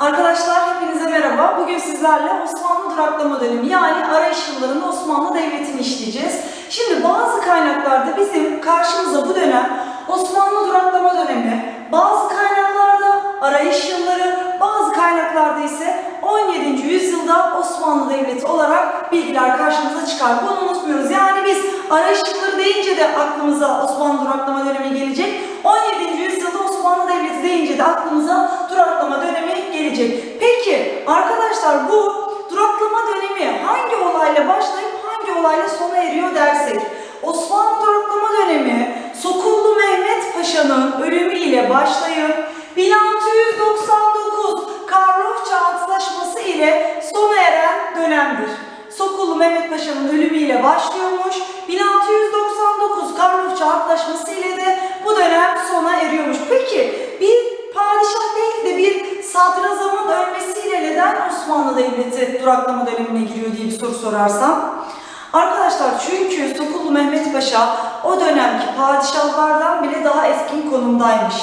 Arkadaşlar hepinize merhaba. Bugün sizlerle Osmanlı duraklama dönemi yani arayış yıllarında Osmanlı Devleti'ni işleyeceğiz. Şimdi bazı kaynaklarda bizim karşımıza bu dönem Osmanlı duraklama dönemi, bazı kaynaklarda arayış yılları, bazı kaynaklarda ise 17. yüzyılda Osmanlı Devleti olarak bilgiler karşımıza çıkar. Bunu unutmuyoruz. Yani biz arayış yılları deyince de aklımıza Osmanlı duraklama dönemi gelecek. 17. yüzyılda Osmanlı Devleti deyince de aklımıza duraklama dönemi gelecek. Peki arkadaşlar bu duraklama dönemi hangi olayla başlayıp hangi olayla sona eriyor dersek Osmanlı duraklama dönemi Sokullu Mehmet Paşa'nın ölümü ile başlayıp 1699 Karlofça Antlaşması ile sona eren dönemdir. Sokullu Mehmet Paşa'nın ölümüyle başlıyormuş. 1699 Karlofça Antlaşması ile de bu dönem sona eriyormuş. Peki bir padişah değil de bir sadrazamın ölmesiyle neden Osmanlı Devleti duraklama dönemine giriyor diye bir soru sorarsam. Arkadaşlar çünkü Sokullu Mehmet Paşa o dönemki padişahlardan bile daha eskin konumdaymış.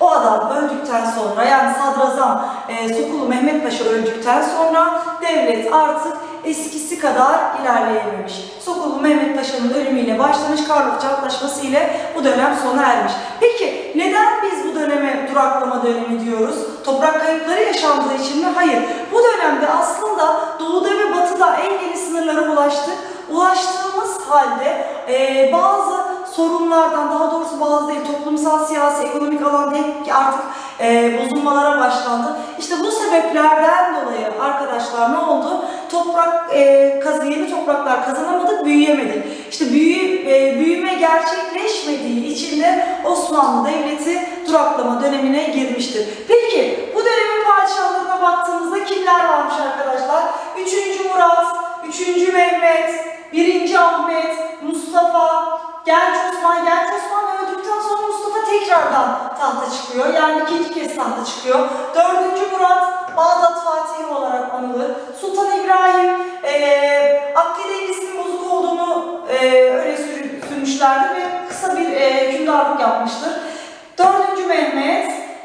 O adam öldükten sonra yani sadrazam e, Sokullu Mehmet Paşa öldükten sonra devlet artık eskisi kadar ilerleyememiş. Sokullu Mehmet Paşa'nın ölümüyle başlamış Karlofça Antlaşması ile bu dönem sona ermiş. Peki neden biz döneme duraklama dönemi diyoruz? Toprak kayıpları yaşandığı için mi? Hayır. Bu dönemde aslında doğuda ve batıda en yeni sınırlara ulaştık. Ulaştığımız halde e, bazı sorunlardan daha doğrusu bazı değil toplumsal, siyasi, ekonomik alanda artık e, bozulmalara başlandı. İşte bu sebeplerden dolayı arkadaşlar ne oldu? Toprak e, kazı yeni topraklar kazanamadık, büyüyemedik. İşte büyü, e, büyüme gerçekleşmediği için de Osmanlı Devleti duraklama dönemine girmiştir. Peki bu dönemin padişahlarına baktığımızda kimler varmış arkadaşlar? 3. Murat, 3. Mehmet, 1. Ahmet, Mustafa, Genç Osman, Genç Osman öldükten sonra Mustafa tekrardan tahta çıkıyor. Yani ikinci kez tahta çıkıyor. 4. Murat, Bağdat Fatihi olarak anılır. Sultan İbrahim, eee akli dengesinin bozuk olduğunu öyle sür- sürmüşlerdir ve kısa bir hükümdarlık yapmıştır.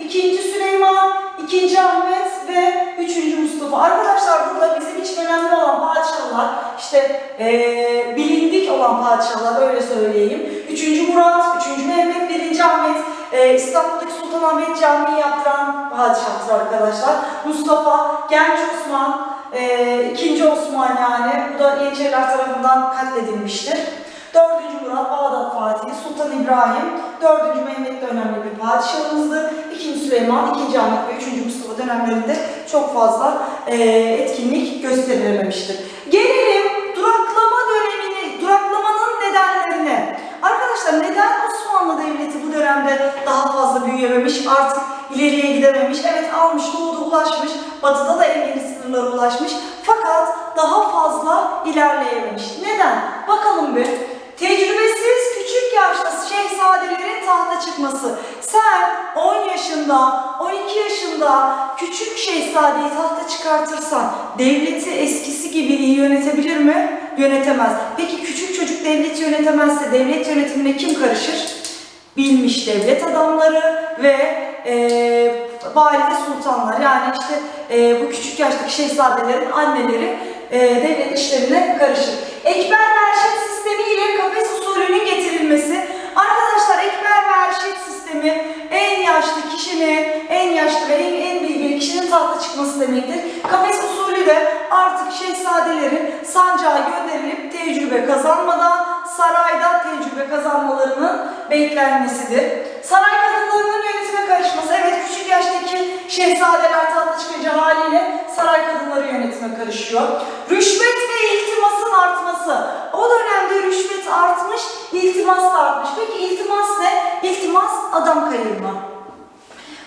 4. Mehmet, 2. Süleyman, 2. Ahmet ve 3. Mustafa. Arkadaşlar burada bizim için önemli olan padişahlar, işte eee, bilindik olan padişahlar öyle söyleyeyim. 3. Murat, 3. Mehmet, 1. Ahmet, eee, İstanbul'daki Sultanahmet Camii'yi yaptıran padişahtır arkadaşlar. Mustafa, Genç Osman, eee 2. Osman yani, bu da Yeniçeriler tarafından katledilmiştir. 4. Murat, Bağdat Fatihi, Sultan İbrahim, 4. Mehmet de önemli bir padişahımızdır. 2. Süleyman, 2. Ahmet ve 3. Mustafa dönemlerinde çok fazla etkinlik gösterilememiştir. Gelelim duraklama dönemini, duraklamanın nedenlerine. Arkadaşlar neden Osmanlı Devleti bu dönemde daha fazla büyüyememiş, artık ileriye gidememiş? Evet almış, doğuda ulaşmış, batıda da en yeni sınırlara ulaşmış. Fakat daha fazla ilerleyememiş. Neden? Bakalım bir. Tecrübesiz küçük yaşta şehzadelerin tahta çıkması. Sen 10 yaşında, 12 yaşında küçük şehzadeyi tahta çıkartırsan devleti eskisi gibi iyi yönetebilir mi? Yönetemez. Peki küçük çocuk devleti yönetemezse devlet yönetimine kim karışır? Bilmiş devlet adamları ve e, valide sultanlar yani işte e, bu küçük yaştaki şehzadelerin anneleri e, devlet işlerine karışır. Ekber merşet sistemi ile kafes usulünün getirilmesi. Arkadaşlar ekber merşet sistemi en yaşlı kişinin, en yaşlı ve en, en bilgili kişinin tahta çıkması demektir. Kafes usulü de artık şehzadelerin sancağa gönderilip tecrübe kazanmadan sarayda tecrübe kazanmalarının beklenmesidir. Saray kadınlarının yönetime karışması. Evet küçük yaştaki şehzadeler tahta çıkınca haliyle saray kadınları yönetime karışıyor. Rüşvet ve iltimasın artması. O dönemde rüşvet artmış, iltimas da artmış. Peki iltimas adam kayırma.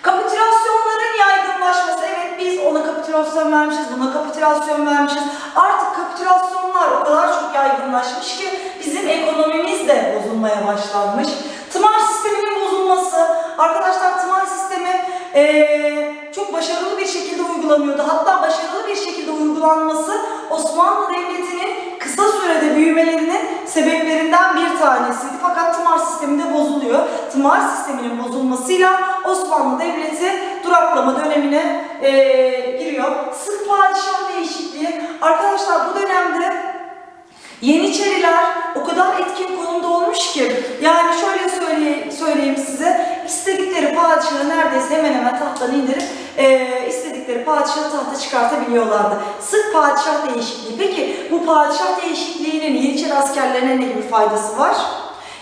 Kapitülasyonların yaygınlaşması. Evet biz ona kapitülasyon vermişiz, buna kapitülasyon vermişiz. Artık kapitülasyonlar o kadar çok yaygınlaşmış ki bizim ekonomimiz de bozulmaya başlanmış. Tımar sisteminin bozulması. Arkadaşlar tımar sistemi eee, çok başarılı bir şekilde uygulanıyordu. Hatta başarılı bir şekilde uygulanması Osmanlı Devleti'nin kısa sürede büyümelerinin sebeplerinden bir tanesiydi. Fakat tımar sistemi de bozuluyor. Tımar sisteminin bozulmasıyla Osmanlı Devleti duraklama dönemine eee, giriyor. Sık padişah değişikliği. Arkadaşlar bu dönemde Yeniçeriler o kadar etkin konumda olmuş ki yani şöyle söyleyeyim, söyleyeyim size istedikleri padişahı neredeyse hemen hemen tahttan indirip eee, istedikleri padişahı tahta çıkartabiliyorlardı. Sık padişah değişikliği. Peki bu padişah değişikliğinin Yeniçeri askerlerine ne gibi faydası var?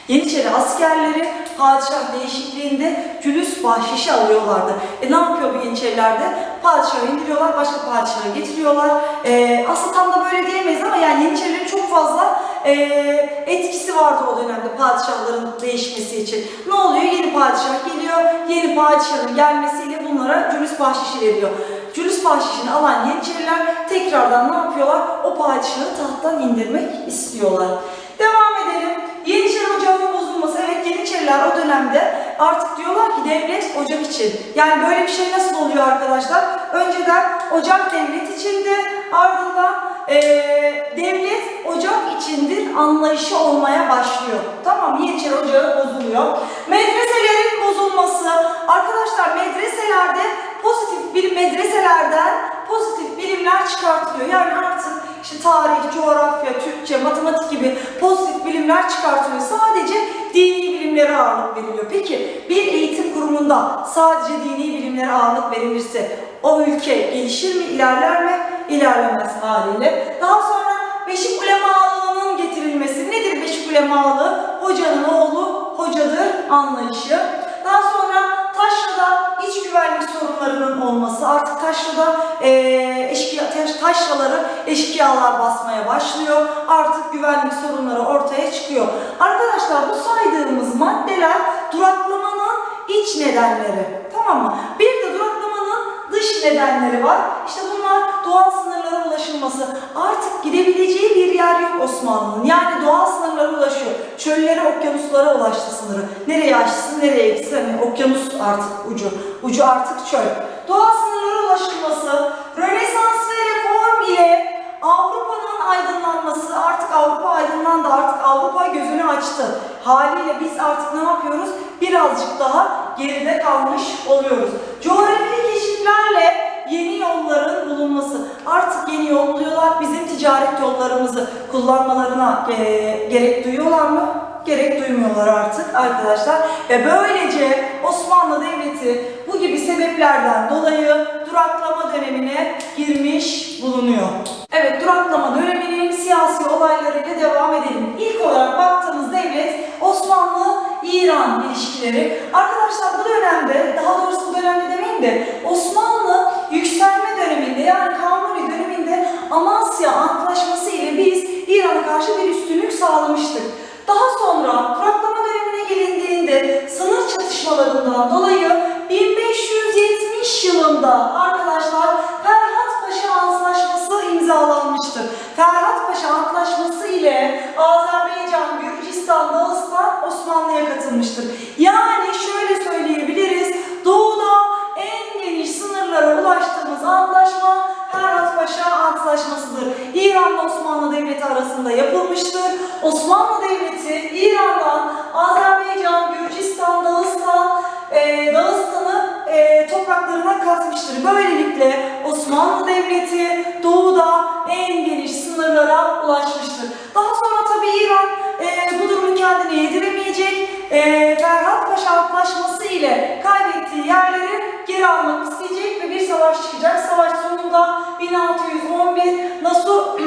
Yeniçeri askerleri padişah değişikliğinde cülüs bahşişi alıyorlardı. E ne yapıyor bu Yeniçeriler de? Padişahı indiriyorlar, başka padişahı getiriyorlar. E, aslında tam da böyle diyemeyiz ama yani Yeniçerilerin çok fazla e, etkisi vardı o dönemde padişahların değişmesi için. Ne oluyor? Yeni padişah geliyor, yeni padişahın gelmesiyle bunlara cülüs bahşişi veriliyor. Cülüs bahşişini alan Yeniçeriler tekrardan ne yapıyorlar? O padişahı tahttan indirmek istiyorlar. Devam edelim. Yeniçeri Ocağı'nın bozulması. Yeniçeriler o dönemde artık diyorlar ki devlet ocak için. Yani böyle bir şey nasıl oluyor arkadaşlar? Önceden ocak devlet içindi. Ardından eee, devlet ocak içindir anlayışı olmaya başlıyor. Tamam? Yeniçeri Ocağı bozuluyor. Medreselerin bozulması. Arkadaşlar medreselerde pozitif bir medreselerden pozitif bilimler çıkartılıyor. Yani artık işte tarih, coğrafya, Türkçe, matematik gibi pozitif bilimler çıkartılıyor. Sadece dini bilimlere ağırlık veriliyor. Peki bir eğitim kurumunda sadece dini bilimlere ağırlık verilirse o ülke gelişir mi, ilerler mi? İlerlemez haliyle. Daha sonra Beşik ulemalığının getirilmesi. Nedir Beşik ulemalığı? Hocanın oğlu hocadır anlayışı. Daha sonra Taşra'da iç güvenlik sorunlarının olması, artık Taşra'da eee eşkıya, taş, taşraları eşkıyalar basmaya başlıyor. Artık güvenlik sorunları ortaya. Arkadaşlar bu saydığımız maddeler duraklamanın iç nedenleri. Tamam mı? Bir de duraklamanın dış nedenleri var. İşte bunlar doğal sınırlara ulaşılması. Artık gidebileceği bir yer yok Osmanlı'nın. Yani doğal sınırlara ulaşıyor. Çöllere, okyanuslara ulaştı sınırı. Nereye açsın, nereye gitsin? Hani okyanus artık ucu. Ucu artık çöl. Doğal sınırlara ulaşılması, Rönesans ve reform ile Avrupa'nın aydınlanması, artık Avrupa aydınlandı, artık Avrupa gözünü açtı. Haliyle biz artık ne yapıyoruz? Birazcık daha geride kalmış oluyoruz. Coğrafi keşiflerle yeni yolların bulunması. Artık yeni yol buluyorlar. Bizim ticaret yollarımızı kullanmalarına e, gerek duyuyorlar mı? Gerek duymuyorlar artık arkadaşlar. Ve böylece Osmanlı Devleti bu gibi sebeplerden dolayı duraklama dönemine girmiş bulunuyor. Evet duraklama döneminin siyasi olaylarıyla devam edelim. İlk olarak baktığımız devlet Osmanlı-İran ilişkileri. Arkadaşlar bu dönemde, daha doğrusu bu dönemde demeyeyim de Osmanlı yükselme döneminde yani Kanuni döneminde Amasya Antlaşması ile biz İran'a karşı bir üstünlük sağlamıştık. Daha sonra duraklama dönemine gelindiğinde sınır çatışmalarından dolayı 1570 yılında arkadaşlar Ferhat Paşa Antlaşması imzalanmıştır. Ferhat Paşa Antlaşması ile Azerbaycan, Gürcistan, Devleti doğuda en geniş sınırlara ulaşmıştır. Daha sonra tabii İran e, bu durumu kendine yediremeyecek. E, Ferhat Paşa Antlaşması ile kaybettiği yerleri geri almak isteyecek ve bir savaş çıkacak. Savaş sonunda 1611 Nasuh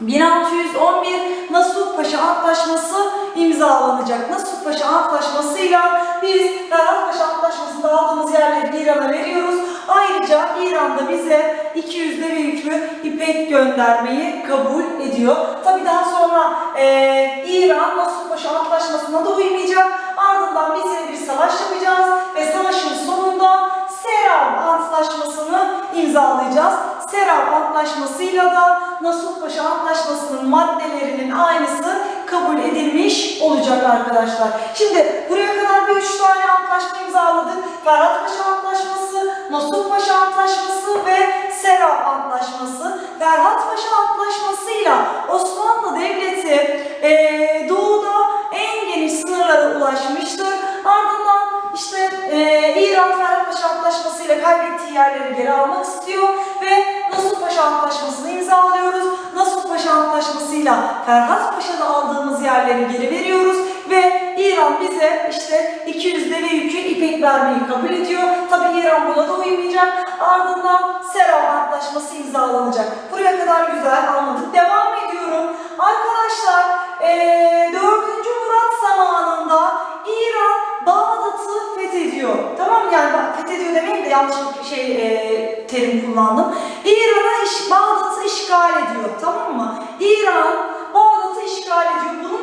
1611 Nasuh Paşa Antlaşması imzalanacak. Nasuh Paşa Antlaşması'yla biz Ferhat Paşa Antlaşması'nda aldığımız yerleri İran'a veriyoruz. Ayrıca İran'da bize 200 deve yüklü ipek göndermeyi kabul ediyor. Tabi daha sonra eee İran Nasuh Paşa Antlaşması'na da uymayacak. Ardından biz yine bir savaş yapacağız ve savaşın sonunda Serav Antlaşması'nı imzalayacağız. Serav Antlaşması'yla da Nasuh Paşa Antlaşması'nın maddelerinin aynısı kabul edilmiş olacak arkadaşlar. Şimdi buraya kadar bir üç tane antlaşma imzaladık. Ferhat Paşa Antlaşması, Masum Paşa Antlaşması ve Sera Antlaşması, Ferhat Paşa Antlaşması'yla Osmanlı Devleti e, doğuda en geniş sınırlara ulaşmıştır. Ardından işte e, İran Ferhat Paşa Antlaşması ile kaybettiği yerleri geri almak istiyor ve Nasuh Paşa Antlaşması'nı imzalıyoruz. Nasuh Paşa Antlaşması ile Ferhat Paşa'da aldığımız yerleri geri veriyoruz. İran bize işte 200 deve yükü ipek vermeyi kabul ediyor. Tabi İran buna da uymayacak. Ardından Sera Antlaşması imzalanacak. Buraya kadar güzel anladık. Devam ediyorum. Arkadaşlar eee 4. Murat zamanında İran Bağdat'ı fethediyor. Tamam yani fethediyor demeyeyim de yanlış bir şey eee, terim kullandım. İran'a iş, Bağdat'ı işgal ediyor. Tamam mı? İran Bağdat'ı işgal ediyor. Bunun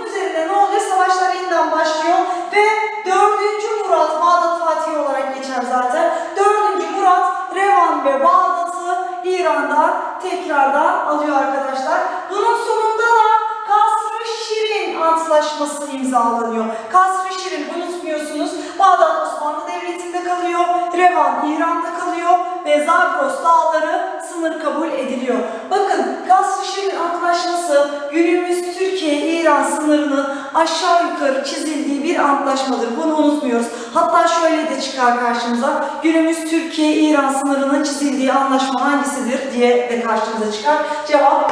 üzerine ne oluyor? Savaşlar yeniden başlıyor ve 4. Murat Bağdat Fatih olarak geçer zaten. 4. Murat Revan ve Bağdat'ı İran'dan tekrardan alıyor arkadaşlar. Bunun sonunda da Kasr-ı Şirin Antlaşması imzalanıyor. Kasr-ı Şirin unutmuyorsunuz. Bağdat Osmanlı Devleti'nde kalıyor. Revan İran'da kalıyor Zagros dağları sınır kabul ediliyor. Bakın Şirin Antlaşması günümüz Türkiye-İran sınırının aşağı yukarı çizildiği bir antlaşmadır. Bunu unutmuyoruz. Hatta şöyle de çıkar karşımıza. Günümüz Türkiye-İran sınırının çizildiği anlaşma hangisidir diye de karşımıza çıkar. Cevap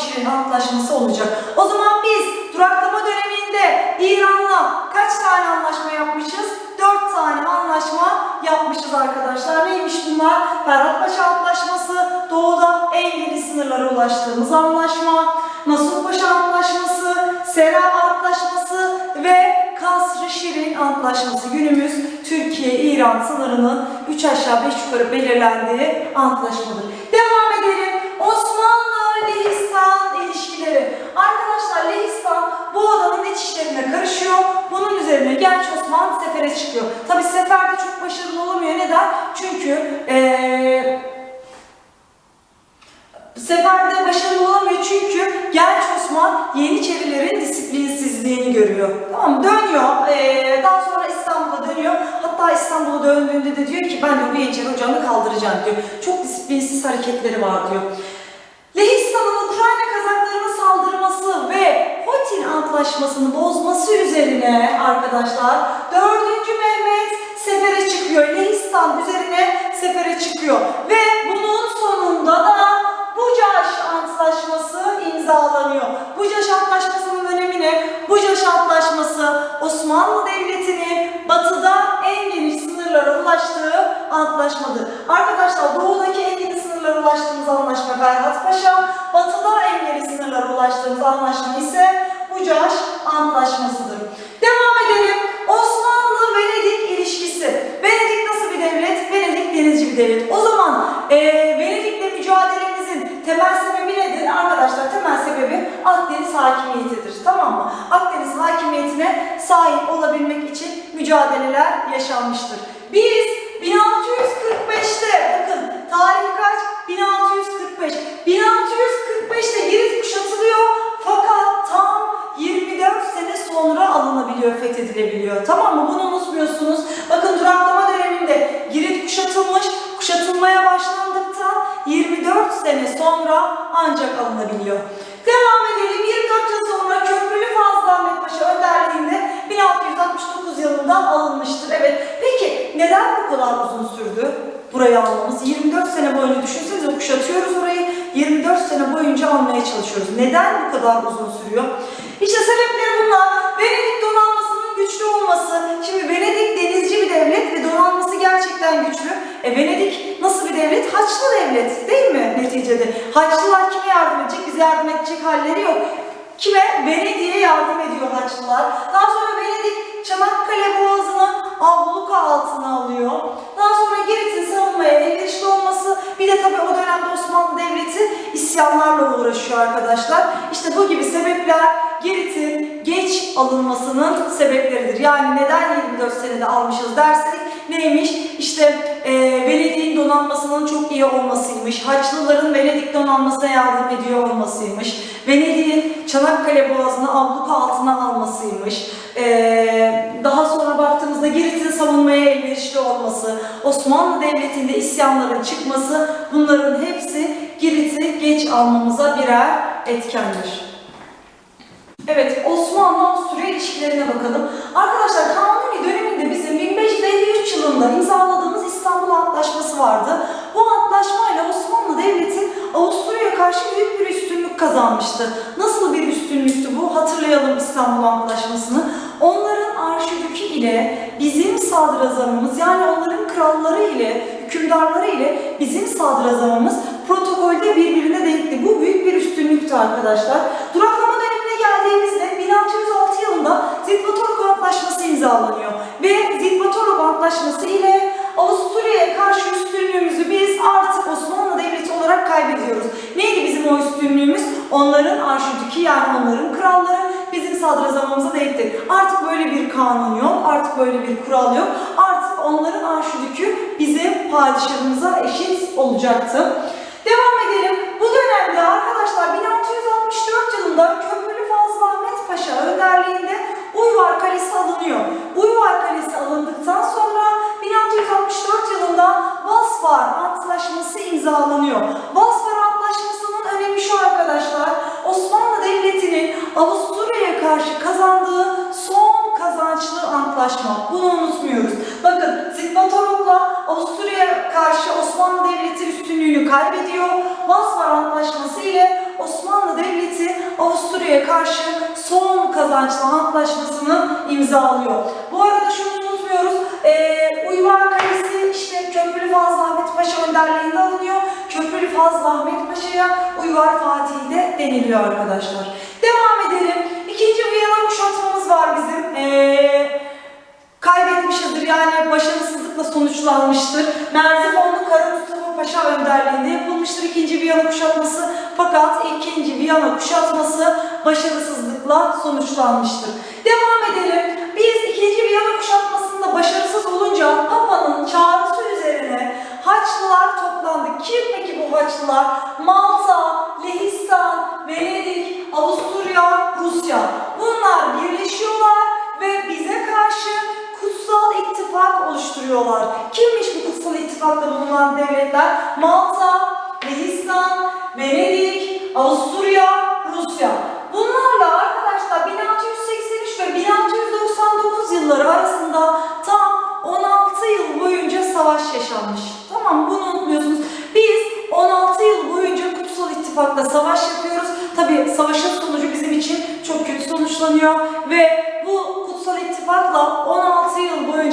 Şirin Antlaşması olacak. O zaman biz duraklama döneminde İran'la kaç tane anlaşma yapmışız? Dört tane anlaşma yapmışız arkadaşlar. Neymiş bunlar? Ferhat Paşa Antlaşması, doğuda en geniş sınırlara ulaştığımız anlaşma, Nasuh Paşa Antlaşması, Sera Antlaşması ve Kasr-ı Şirin Antlaşması. Günümüz Türkiye-İran sınırının 3 aşağı 5 yukarı belirlendiği antlaşmadır. Devam edelim. Osmanlı-Lehistan ilişkileri. Arkadaşlar Lehistan bu adanın iç işlerine karışıyor. Bunun üzerine genç Osman sefere çıkıyor. Tabi seferde çok başarılı olamıyor. Neden? Çünkü eee Seferde başarılı olamıyor çünkü genç Osman Yeniçerilerin disiplinsizliğini görüyor. Tamam? Dönüyor. Ee, daha sonra İstanbul'a dönüyor. Hatta İstanbul'a döndüğünde de diyor ki ben de bu Yeniçeri ocağını kaldıracağım diyor. Çok disiplinsiz hareketleri var diyor. Lehistan'ın Ukrayna kazaklarına saldırması ve Putin Antlaşması'nı bozması üzerine arkadaşlar 4. Mehmet sefere çıkıyor. Lehistan üzerine sefere çıkıyor. Ve bunun sonunda da Bucaş Antlaşması imzalanıyor. Bucaş Antlaşması'nın önemi ne? Bucaş Antlaşması Osmanlı Devleti'nin batıda en geniş sınırlara ulaştığı antlaşmadır. Arkadaşlar doğudaki en geniş sınırlara ulaştığımız anlaşma Ferhat Paşa, batıda en geniş sınırlara ulaştığımız anlaşma ise Bucaş Antlaşması'dır. Devam edelim. Osmanlı-Venedik ilişkisi. Venedik nasıl bir devlet? Venedik denizci bir devlet. O zaman mücadelemizin temel sebebi nedir? Arkadaşlar temel sebebi Akdeniz hakimiyetidir. Tamam mı? Akdeniz hakimiyetine sahip olabilmek için mücadeleler yaşanmıştır. Biz kadar uzun sürüyor? İşte sebepleri bunlar. Venedik donanmasının güçlü olması. Şimdi Venedik denizci bir devlet ve donanması gerçekten güçlü. E Venedik nasıl bir devlet? Haçlı devlet değil mi neticede? Haçlılar kime yardım edecek? Bize yardım edecek halleri yok. Kime? Venedik'e yardım ediyor Haçlılar. Daha sonra Venedik Çanakkale Boğazı'nı abluka altına alıyor. Daha sonra Girit'in savunmaya elverişli olması, bir de tabii o dönemde Osmanlı Devleti isyanlarla uğraşıyor arkadaşlar. İşte bu gibi sebepler Girit'in geç alınmasının sebepleridir. Yani neden 24 senede almışız dersek neymiş? İşte e, Venedik'in donanmasının çok iyi olmasıymış. Haçlıların Venedik donanmasına yardım ediyor olmasıymış. Venedik'in Çanakkale Boğazı'nı abluka altına almasıymış. E, daha sonra baktığımızda Girit'in savunmaya elverişli olması, Osmanlı Devleti'nde isyanların çıkması bunların hepsi Girit'i geç almamıza birer etkendir. Evet, Osmanlı-Avusturya ilişkilerine bakalım. Arkadaşlar Kanuni döneminde bizim 1553 yılında imzaladığımız İstanbul Antlaşması vardı. Bu antlaşmayla Osmanlı Devleti Avusturya'ya karşı büyük bir üstünlük kazanmıştı. Nasıl bir üstünlüktü bu? Hatırlayalım İstanbul Antlaşması'nı. Onların arşidükü ile bizim sadrazamımız yani onların kralları ile hükümdarları ile bizim sadrazamımız protokolde birbirine denkti. Bu büyük bir üstünlüktü arkadaşlar. Duraklama dönemine geldiğimizde 1606 yılında Zitvatorog Antlaşması imzalanıyor ve Zitvatorog Antlaşması ile Avusturya'ya karşı üstünlüğümüzü biz artık Osmanlı Devleti olarak kaybediyoruz. Neydi bizim o üstünlüğümüz? Onların arşidükü yani onların kralları bizim sadrazamımıza denkti. Artık böyle bir kanun yok, artık böyle bir kural yok. Artık onların arşidükü bizim padişahımıza eşit olacaktı. Devam edelim. Bu dönemde arkadaşlar 1664 yılında Köprülü Fazıl Ahmet Paşa önderliğinde Uyvar Kalesi alınıyor. Uyvar Kalesi alındıktan sonra 1664 yılında Vasvar Antlaşması imzalanıyor. Vasvar Antlaşması'nın önemi şu arkadaşlar. Osmanlı Devleti'nin Avusturya'ya karşı kazandığı son kazançlı antlaşma. Bunu unutmuyoruz. Bakın Zitvatorok'la Avusturya'ya karşı Osmanlı Devleti üstünlüğünü kaybediyor. Vasvar Antlaşması ile Osmanlı Devleti Avusturya'ya karşı son kazançlı antlaşmasını imzalıyor. Bu arada şunu unutmuyoruz. Ee, önderliğinde alınıyor. Köprülü Fazıl Ahmet Paşa'ya Uyvar Fatih de deniliyor arkadaşlar. Devam edelim. İkinci Viyana kuşatmamız var bizim. Ee, kaybetmişizdir yani başarısızlıkla sonuçlanmıştır. Merzifonlu Kara Mustafa Paşa önderliğinde yapılmıştır ikinci Viyana kuşatması. Fakat ikinci Viyana kuşatması başarısızlıkla sonuçlanmıştır. Devam edelim. Biz ikinci Viyana kuşatmasında başarısız olunca Papa'nın çağrısı üzerine Haçlılar toplandı. Kim peki bu Haçlılar? Malta, Lehistan, Venedik, Avusturya, Rusya. Bunlar birleşiyorlar ve bize karşı kutsal ittifak oluşturuyorlar. Kimmiş bu kutsal ittifakta bulunan devletler? Malta,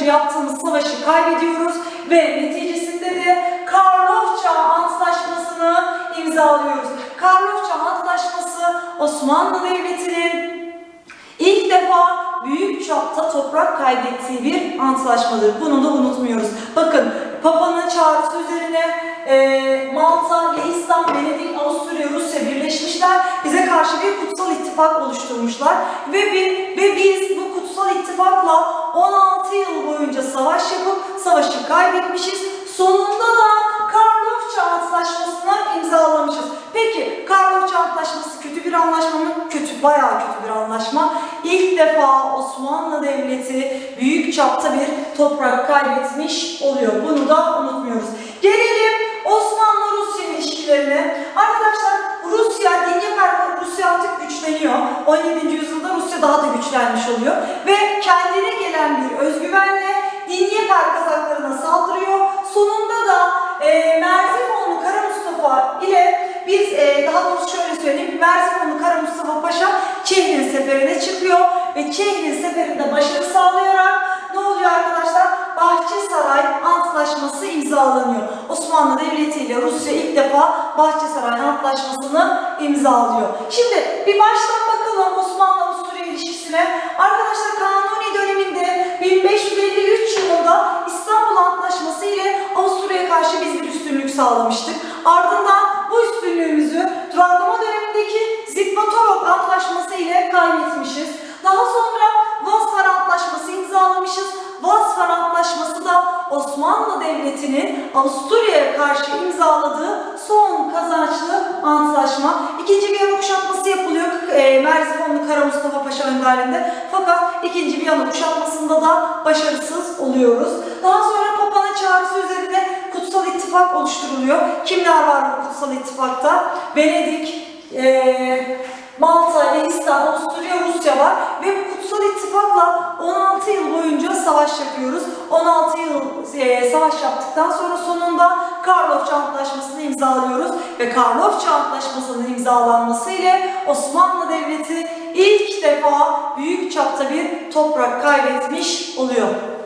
yaptığımız savaşı kaybediyoruz ve neticesinde de Karlofça Antlaşması'nı imzalıyoruz. Karlofça Antlaşması Osmanlı Devleti'nin İlk defa büyük çapta toprak kaybettiği bir antlaşmadır. Bunu da unutmuyoruz. Bakın Papa'nın çağrısı üzerine e, Malta, Lehistan, Venedik, Avusturya, Rusya birleşmişler. Bize karşı bir kutsal ittifak oluşturmuşlar. Ve, bir, ve biz bu kutsal ittifakla 16 yıl boyunca savaş yapıp savaşı kaybetmişiz. Sonunda da Karlofça Antlaşması'na imzalamışız. Peki Karlofça Antlaşması kötü bir anlaşma mı? Kötü, bayağı kötü bir anlaşma. İlk defa Osmanlı Devleti büyük çapta bir toprak kaybetmiş oluyor. Bunu da unutmuyoruz. Gelelim Osmanlı-Rusya ilişkilerine. Arkadaşlar Rusya, Dinyeper Rusya artık güçleniyor. 17. yüzyılda Rusya daha da güçlenmiş oluyor. Ve kendine gelen bir özgüvenle Dinyeper kazaklarına saldırıyor. Sonunda da e, Merzifonlu Kara Mustafa ile biz e, daha doğrusu şöyle söyleyeyim. Merzifonlu Kara Mustafa Paşa Çehrin seferine çıkıyor ve Çehrin seferinde başarı sağlayarak ne oluyor arkadaşlar? Bahçesaray Antlaşması imzalanıyor. Osmanlı Devleti ile Rusya ilk defa Bahçesaray Antlaşması'nı imzalıyor. Şimdi bir baştan bakalım Osmanlı-Avusturya ilişkisine. Arkadaşlar Kanuni döneminde 1553 yılında İstanbul Antlaşması ile Avusturya'ya karşı biz bir üstünlük sağlamıştık. Ardından bu üstünlüğümüzü duraklama dönemindeki Zitvatorok Antlaşması ile kaybetmişiz. Daha sonra Vasfar Antlaşması imzalamışız. Vasfar Antlaşması da Osmanlı Devleti'nin Avusturya'ya karşı imzaladığı son kazançlı antlaşma. İkinci Viyana kuşatması yapılıyor e, Merzifonlu Kara Mustafa Paşa önderliğinde. Fakat ikinci Viyana kuşatmasında da başarısız oluyoruz. Daha sonra Papa'nın çağrısı üzerine kutsal ittifak oluşturuluyor. Kimler var bu kutsal ittifakta? Venedik, e, Malta, Lehistan, Avusturya, Rusya var ve bu kutsal ittifakla 16 yıl boyunca savaş yapıyoruz. 16 yıl e, savaş yaptıktan sonra sonunda Karlofça Antlaşması'nı imzalıyoruz ve Karlofça Antlaşması'nın imzalanması ile Osmanlı Devleti ilk defa büyük çapta bir toprak kaybetmiş oluyor.